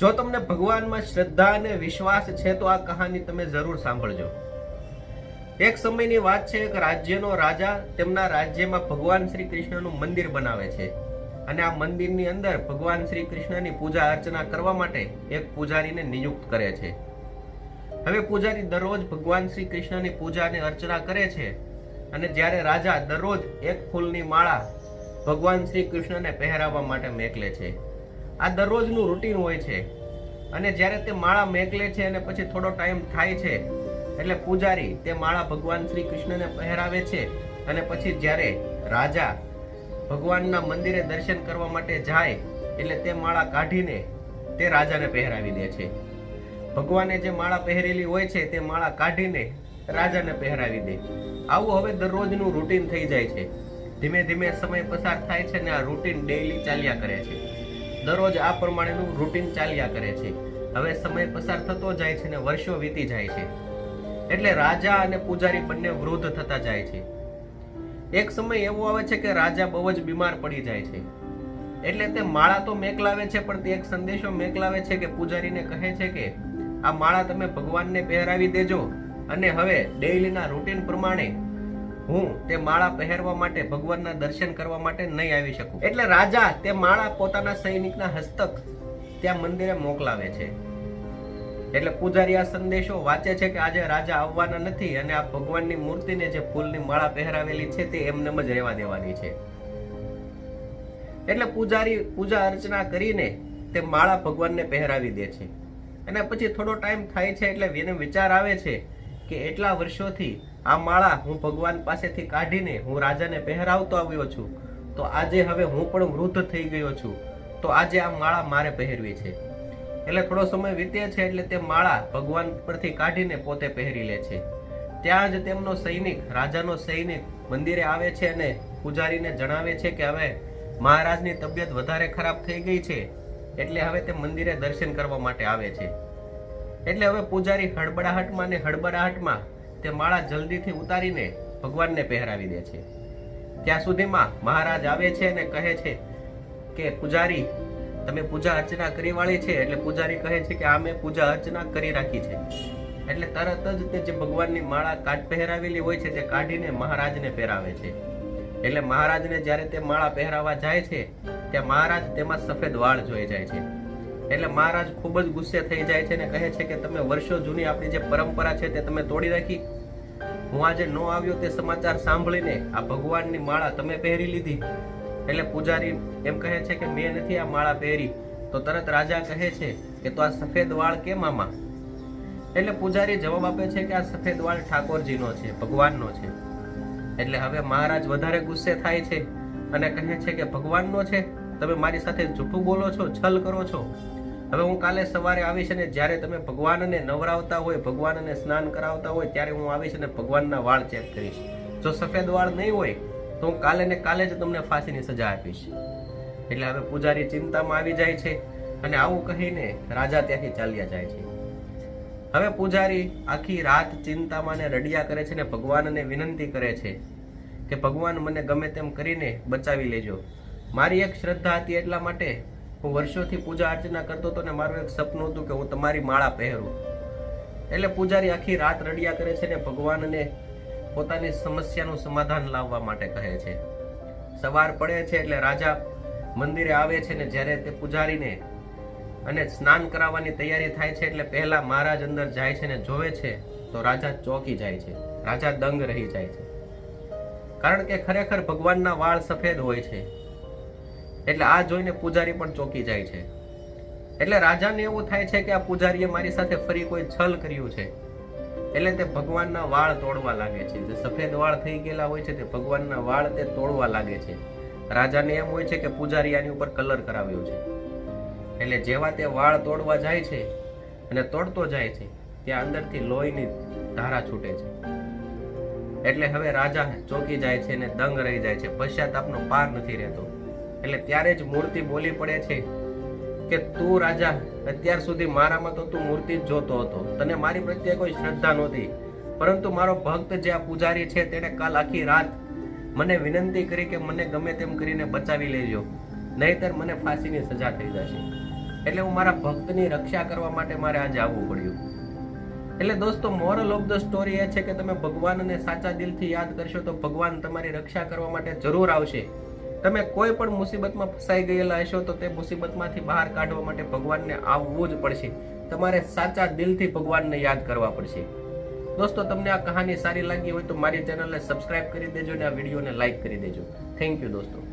જો તમને ભગવાનમાં શ્રદ્ધા અને વિશ્વાસ છે, તો આ કહાની તમે જરૂર સાંભળજો. એક સમયની વાત છે, એક રાજ્યનો રાજા તેમના રાજ્યમાં ભગવાન શ્રી કૃષ્ણનું મંદિર બનાવે છે અને આ મંદિરની અંદર ભગવાન શ્રી કૃષ્ણની પૂજા અર્ચના કરવા માટે એક પૂજારીને નિયુક્ત કરે છે. હવે પૂજારી દરરોજ ભગવાન શ્રી કૃષ્ણની પૂજા અને અર્ચના કરે છે અને જ્યારે રાજા દરરોજ એક ફૂલની માળા ભગવાન શ્રી કૃષ્ણને પહેરાવવા માટે મેકલે છે. આ દરરોજનું રૂટીન હોય છે. અને જ્યારે તે માળા મેકલે છે અને પછી થોડો ટાઈમ થાય છે, એટલે પૂજારી તે માળા ભગવાન શ્રી કૃષ્ણને પહેરાવે છે અને પછી જ્યારે રાજા ભગવાનના મંદિરે દર્શન કરવા માટે જાય, એટલે તે માળા કાઢીને તે રાજાને પહેરાવી દે છે. ભગવાને જે માળા પહેરેલી હોય છે, તે માળા કાઢીને રાજાને પહેરાવી દે. આવું હવે દરરોજનું રૂટીન થઈ જાય છે. ધીમે ધીમે સમય પસાર થાય છે અને આ રૂટીન ડેઈલી ચાલ્યા કરે છે. દરરોજ આ પ્રમાણેનું રૂટીન ચાલ્યા કરે છે. હવે સમય પસાર થતો જાય છે અને વર્ષો વીતી જાય છે. એટલે રાજા અને પૂજારી બંને વૃદ્ધ થતા જાય છે. એક સમય એવો આવે છે કે રાજા બહુ જ બીમાર પડી જાય છે. એટલે તે માળા તો મેકલાવે છે, પણ તે એક સંદેશો મેકલાવે છે કે પૂજારીને કહે છે કે, આ માળા તમે ભગવાનને પહેરાવી દેજો. અને હવે ડેઈલીના રૂટીન પ્રમાણે હું તે માળા પહેરવા માટે ભગવાનના દર્શન કરવા માટે નહીં આવી શકું. એટલે રાજા તે માળા પોતાના સૈનિકના હસ્તક ત્યાં મંદિરે મોકલાવે છે. એટલે પૂજારી આ સંદેશો વાંચે છે કે આજે રાજા આવવાના નથી અને આ ભગવાનની મૂર્તિને જે ફૂલની માળા પહેરાવેલી છે તે એમનેમ જ રહેવા દેવાની છે. એટલે પૂજારી પૂજા અર્ચના કરીને તે માળા ભગવાનને પહેરાવી દે છે. અને પછી થોડો ટાઈમ થાય છે એટલે એને વિચાર આવે છે કે એટલા વર્ષોથી આ માળા હું ભગવાન પાસેથી કાઢીને હું રાજાને પહેરાવતો આવ્યો છું. તો આજે હવે હું પણ વૃદ્ધ થઈ ગયો છું. તો આજે આ માળા મારે પહેરવી છે. એટલે થોડો સમય વીતે છે એટલે તે માળા ભગવાન પરથી કાઢીને પોતે પહેરી લે છે. ત્યાં જ તેમનો સૈનિક, રાજાનો સૈનિક મંદિરે આવે છે અને પૂજારીને જણાવે છે કે હવે મહારાજની તબિયત વધારે ખરાબ થઈ ગઈ છે. એટલે હવે તે મંદિરે દર્શન કરવા માટે આવે છે. એટલે હવે પૂજારી હડબડાહટમાં ને હડબડાહટમાં તે માળા જલ્દીથી ઉતારીને ભગવાનને પહેરાવી દે છે. ત્યાં સુધીમાં મહારાજ આવે છે અને કહે છે કે, પૂજારી, તમે પૂજા અર્ચના કરી વાળી છે? એટલે પૂજારી કહે છે કે, આ મેં પૂજા અર્ચના કરી રાખી છે. એટલે તરત જ તે જે ભગવાનની માળા કાઢ પહેરાવેલી હોય છે તે કાઢીને મહારાજને પહેરાવે છે. એટલે મહારાજને જ્યારે તે માળા પહેરાવા જાય છે, ત્યાં મહારાજ તેમાં સફેદ વાળ જોઈ જાય છે. એટલે મહારાજ ખૂબ જ ગુસ્સે થઈ જાય છે અને કહે છે કે તમે વર્ષો જૂની આપણી જે પરંપરા છે તે તમે તોડી રાખી હું આજે ન આવ્યો તે સમાચાર સાંભળીને આ ભગવાનની માળા તમે પહેરી લીધી. એટલે પૂજારી એમ કહે છે કે મેં નથી આ માળા પહેરી. તો તરત રાજા કહે છે કે તો આ સફેદ વાળ કેમ આમાં એટલે પૂજારી જવાબ આપે છે કે આ સફેદ વાળ ઠાકોરજીનો છે, ભગવાનનો છે. એટલે હવે મહારાજ વધારે ગુસ્સે થાય છે અને કહે છે કે ભગવાનનો છે? તમે મારી સાથે જૂઠું બોલો છો, છલ કરો છો? હવે હું કાલે સવારે આવીશ અને જ્યારે તમે ભગવાનને નવરાવતા હોય, ભગવાનને સ્નાન કરાવતા હોય, ત્યારે હું આવીશ અને ભગવાનના વાળ ચેક કરીશ. જો સફેદ વાળ નહીં હોય, તો હું કાલે ને કાલે જ તમને ફાંસીની સજા આપીશ. એટલે હવે પૂજારી ચિંતામાં આવી જાય છે અને આવું કહીને રાજા ત્યાંથી ચાલ્યા જાય છે. હવે પૂજારી આખી રાત ચિંતામાં ને રડિયા કરે છે ને ભગવાનને વિનંતી કરે છે કે ભગવાન મને ગમે તેમ કરીને બચાવી લેજો. મારી એક શ્રદ્ધા હતી એટલા માટે હું વર્ષોથી પૂજા અર્ચના કરતો હતો ને મારું એક સપનું હતું કે હું તમારી માળા પહેરું. એટલે પૂજારી આખી રાત રડિયા કરે છે ને ભગવાનને પોતાની સમસ્યાનું સમાધાન લાવવા માટે કહે છે. સવાર પડે છે એટલે રાજા મંદિરે આવે છે ને જ્યારે તે પૂજારીને અને સ્નાન કરાવવાની તૈયારી થાય છે એટલે પહેલા મહારાજ અંદર જાય છે ને જોવે છે, તો રાજા ચોકી જાય છે. રાજા દંગ રહી જાય છે. કારણ કે ખરેખર ભગવાનના વાળ સફેદ હોય છે. એટલે આ જોઈને પૂજારી પણ ચોકી જાય છે. એટલે રાજાને એવું થાય છે કે આ પૂજારીએ મારી સાથે ફરી કોઈ છલ કર્યું છે. એટલે તે ભગવાનના વાળ તોડવા લાગે છે. જે સફેદ વાળ થઈ ગયેલા હોય છે તે ભગવાનના વાળ તે તોડવા લાગે છે. રાજાને એમ હોય છે કે પૂજારી આની ઉપર કલર કરાવ્યો છે. એટલે જેવા તે વાળ તોડવા જાય છે અને તોડતો જાય છે, ત્યાં અંદરથી લોહીની ધારા છૂટે છે. એટલે હવે રાજા ચોકી જાય છે અને દંગ રહી જાય છે. પશ્ચાતાપનો પાર નથી રહેતો. એટલે ત્યારે જ મૂર્તિ બોલી પડે છે કે તું રાજા, અત્યાર સુધી મારામાં તો તું મૂર્તિ જ જોતો હતો. તને મારી પ્રત્યે કોઈ શ્રદ્ધા નહોતી. પરંતુ મારો ભક્ત જે આ પૂજારી છે તેણે કાલ આખી રાત મને વિનંતી કરી કે મને ગમે તેમ કરીને બચાવી લેજો, નહીતર મને ફાંસીની સજા થઈ જશે. એટલે હું મારા ભક્તની રક્ષા કરવા માટે મારે આજે આવવું પડ્યું. એટલે દોસ્તો મોરલ ઓફ ધ સ્ટોરી એ છે કે તમે ભગવાનને સાચા દિલથી યાદ કરશો તો ભગવાન તમારી રક્ષા કરવા માટે જરૂર આવશે. તમે કોઈ પણ મુસીબતમાં ફસાઈ ગયેલા હશો, તો તે મુસીબતમાંથી બહાર કાઢવા માટે ભગવાનને આવવું જ પડશે. તમારે સાચા દિલથી ભગવાનને યાદ કરવા પડશે. દોસ્તો, તમને આ કહાની સારી લાગી હોય તો મારી ચેનલને સબસ્ક્રાઇબ કરી દેજો અને આ વિડીયોને લાઇક કરી દેજો. થેન્ક યુ દોસ્તો.